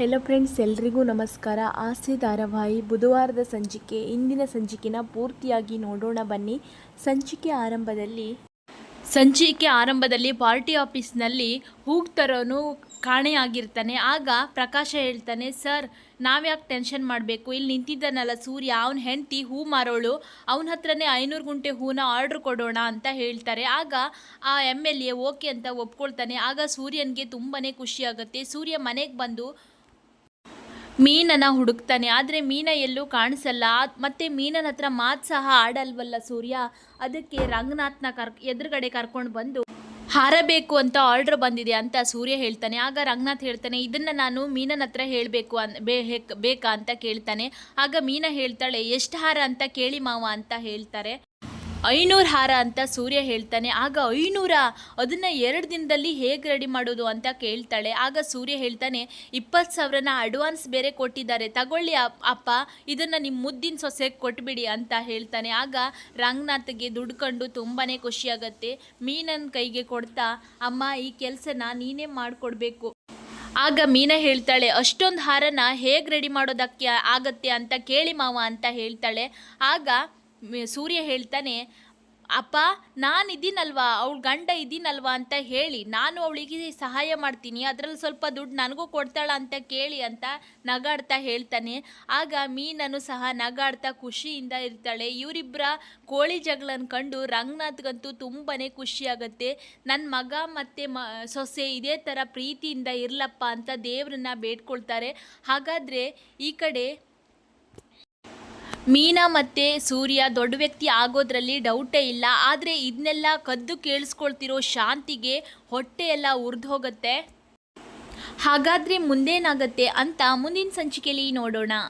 Hello friends ಎಲ್ರಿಗೂ ನಮಸ್ಕಾರ. ಆಸೆ ಧಾರಾವಾಹಿ ಬುಧವಾರದ ಸಂಚಿಕೆ, ಇಂದಿನ ಸಂಚಿಕೆನ ಪೂರ್ತಿಯಾಗಿ ನೋಡೋಣ, ಬನ್ನಿ. ಸಂಚಿಕೆ ಆರಂಭದಲ್ಲಿ ಸಂಚಿಕೆ ಆರಂಭದಲ್ಲಿ ಪಾರ್ಟಿ ಆಫೀಸ್ನಲ್ಲಿ ಹೋಗ್ತಾರೋನು ತರೋನು ಕಾಣೆಯಾಗಿರ್ತಾನೆ. ಆಗ ಪ್ರಕಾಶ ಹೇಳ್ತಾನೆ, ಸರ್, ನಾವ್ಯಾಕೆ ಟೆನ್ಷನ್ ಮಾಡಬೇಕು? ಇಲ್ಲಿ ನಿಂತಿದ್ದಾನಲ್ಲ ಸೂರ್ಯ, ಅವನ ಹೆಂಡತಿ ಹೂ ಮಾರೋಳು. ಅವನ ಹತ್ರನೇ ಐನೂರು ಗುಂಟೆ ಹೂನ ಆರ್ಡ್ರ್ ಕೊಡೋಣ ಅಂತ ಹೇಳ್ತಾರೆ. ಆಗ ಆ ಎಂ ಎಲ್ ಎ ಓಕೆ ಅಂತ ಒಪ್ಕೊಳ್ತಾನೆ. ಆಗ ಸೂರ್ಯನಿಗೆ ತುಂಬಾ ಖುಷಿಯಾಗುತ್ತೆ ಸೂರ್ಯ ಮನೆಗೆ ಬಂದು ಮೀನನ್ನ ಹುಡುಕ್ತಾನೆ. ಆದರೆ ಮೀನ ಎಲ್ಲೂ ಕಾಣಿಸಲ್ಲ. ಮತ್ತು ಮೀನನ ಹತ್ರ ಮಾತು ಸಹ ಆಡಲ್ವಲ್ಲ ಸೂರ್ಯ? ಅದಕ್ಕೆ ರಂಗನಾಥ್ನ ಕರ್ ಎದುರುಗಡೆ ಕರ್ಕೊಂಡು ಬಂದು, ಹಾರಬೇಕು ಅಂತ ಆರ್ಡ್ರ್ ಬಂದಿದೆ ಅಂತ ಸೂರ್ಯ ಹೇಳ್ತಾನೆ. ಆಗ ರಂಗನಾಥ್ ಹೇಳ್ತಾನೆ, ಇದನ್ನು ನಾನು ಮೀನನ ಹತ್ರ ಹೇಳಬೇಕು ಅನ್ ಬೇಕಾ? ಅಂತ ಕೇಳ್ತಾನೆ. ಆಗ ಮೀನ ಹೇಳ್ತಾಳೆ, ಎಷ್ಟು ಹಾರ ಅಂತ ಕೇಳಿ ಮಾವ, ಅಂತ ಹೇಳ್ತಾರೆ. ಐನೂರು ಹಾರ ಅಂತ ಸೂರ್ಯ ಹೇಳ್ತಾನೆ. ಆಗ ಐನೂರ ಅದನ್ನು ಎರಡು ದಿನದಲ್ಲಿ ಹೇಗೆ ರೆಡಿ ಮಾಡೋದು ಅಂತ ಕೇಳ್ತಾಳೆ. ಆಗ ಸೂರ್ಯ ಹೇಳ್ತಾನೆ, ಇಪ್ಪತ್ತು ಸಾವಿರನ ಅಡ್ವಾನ್ಸ್ ಬೇರೆ ಕೊಟ್ಟಿದ್ದಾರೆ. ತಗೊಳ್ಳಿ ಅಪ್- ಅಪ್ಪ, ಇದನ್ನು ನಿಮ್ಮ ಮುದ್ದಿನ ಸೊಸೆಗೆ ಕೊಟ್ಬಿಡಿ ಅಂತ ಹೇಳ್ತಾನೆ. ಆಗ ರಂಗನಾಥ್ಗೆ ದುಡ್ಕೊಂಡು ತುಂಬಾ ಖುಷಿಯಾಗತ್ತೆ ಮೀನನ ಕೈಗೆ ಕೊಡ್ತಾ, ಅಮ್ಮ, ಈ ಕೆಲಸನ ನೀನೇ ಮಾಡಿಕೊಡ್ಬೇಕು. ಆಗ ಮೀನ ಹೇಳ್ತಾಳೆ, ಅಷ್ಟೊಂದು ಹಾರನ ಹೇಗೆ ರೆಡಿ ಮಾಡೋದಕ್ಕೆ ಆಗತ್ತೆ ಅಂತ ಕೇಳಿ ಮಾವ ಅಂತ ಹೇಳ್ತಾಳೆ. ಆಗ ಸೂರ್ಯ ಹೇಳ್ತಾನೆ, ಅಪ್ಪ ನಾನು ಇದ್ದೀನಲ್ವಾ ಅವಳ ಗಂಡ ಇದ್ದೀನಲ್ವಾ? ಅಂತ ಹೇಳಿ, ನಾನು ಅವಳಿಗೆ ಸಹಾಯ ಮಾಡ್ತೀನಿ. ಅದರಲ್ಲಿ ಸ್ವಲ್ಪ ದುಡ್ಡು ನನಗೂ ಕೊಡ್ತಾಳ ಅಂತ ಕೇಳಿ ಅಂತ ನಗಾಡ್ತಾ ಹೇಳ್ತಾನೆ. ಆಗ ಮೀನನು ಸಹ ನಗಾಡ್ತಾ ಖುಷಿಯಿಂದ ಇರ್ತಾಳೆ. ಇವರಿಬ್ಬರ ಕೋಳಿ ಜಗಳನ್ನು ಕಂಡು ರಂಗನಾಥ್ಗಂತೂ ತುಂಬಾ ಖುಷಿಯಾಗತ್ತೆ ನನ್ನ ಮಗ ಮತ್ತು ಮ, ಸೊಸೆ ಇದೇ ಥರ ಪ್ರೀತಿಯಿಂದ ಇರಲಪ್ಪ ಅಂತ ದೇವ್ರನ್ನ ಬೇಡ್ಕೊಳ್ತಾರೆ. ಹಾಗಾದರೆ ಈ ಕಡೆ ಮೀನಾ ಮತ್ತೆ ಸೂರ್ಯ ದೊಡ್ಡ ವ್ಯಕ್ತಿ ಆಗೋದ್ರಲ್ಲಿ ಡೌಟೇ ಇಲ್ಲ. ಆದರೆ ಇದನ್ನೆಲ್ಲ ಕದ್ದು ಕೇಳಿಸ್ಕೊಳ್ತಿರೋ ಶಾಂತಿಗೆ ಹೊಟ್ಟೆ ಎಲ್ಲ ಉರಿದು ಹೋಗುತ್ತೆ. ಹಾಗಾದರೆ ಮುಂದೇನಾಗತ್ತೆ ಅಂತ ಮುಂದಿನ ಸಂಚಿಕೆಯಲ್ಲಿ ನೋಡೋಣ.